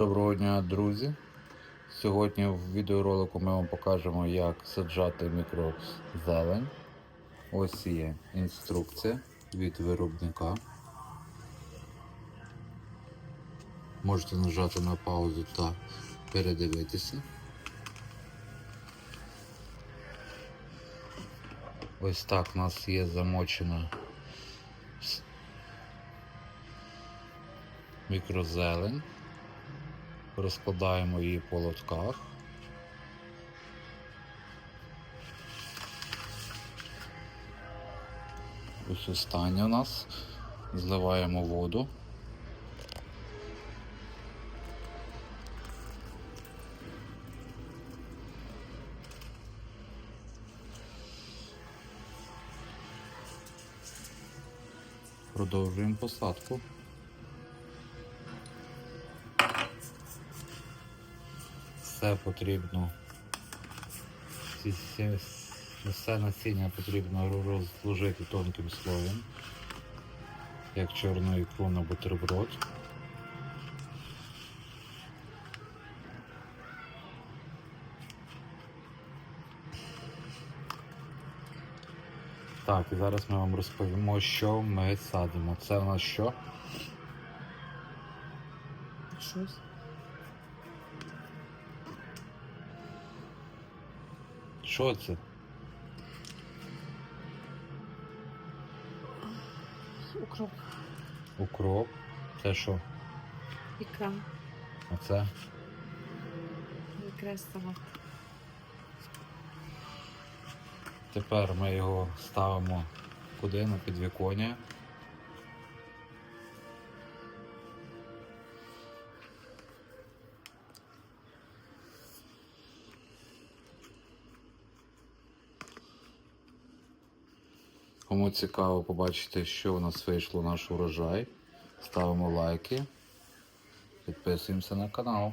Доброго дня, друзі! Сьогодні в відеоролику ми вам покажемо, як саджати мікрозелень. Ось є інструкція від виробника. Можете нажати на паузу та передивитися. Ось так у нас є замочена мікрозелень. Розкладаємо її по лотках. Ось останнє у нас. Зливаємо воду. Продовжуємо посадку. Все потрібно. Все насіння потрібно розложити тонким слоєм, як чорну ікру на бутерброд. Так, і зараз ми вам розповімо, що ми садимо. Це у нас що? Щось. Що це? Укроп. Укроп. Це що? Ікра. Оце? Ікра салат. Тепер ми його ставимо куди на підвіконня. Кому цікаво побачити, що у нас вийшло наш урожай, ставимо лайки, підписуємося на канал.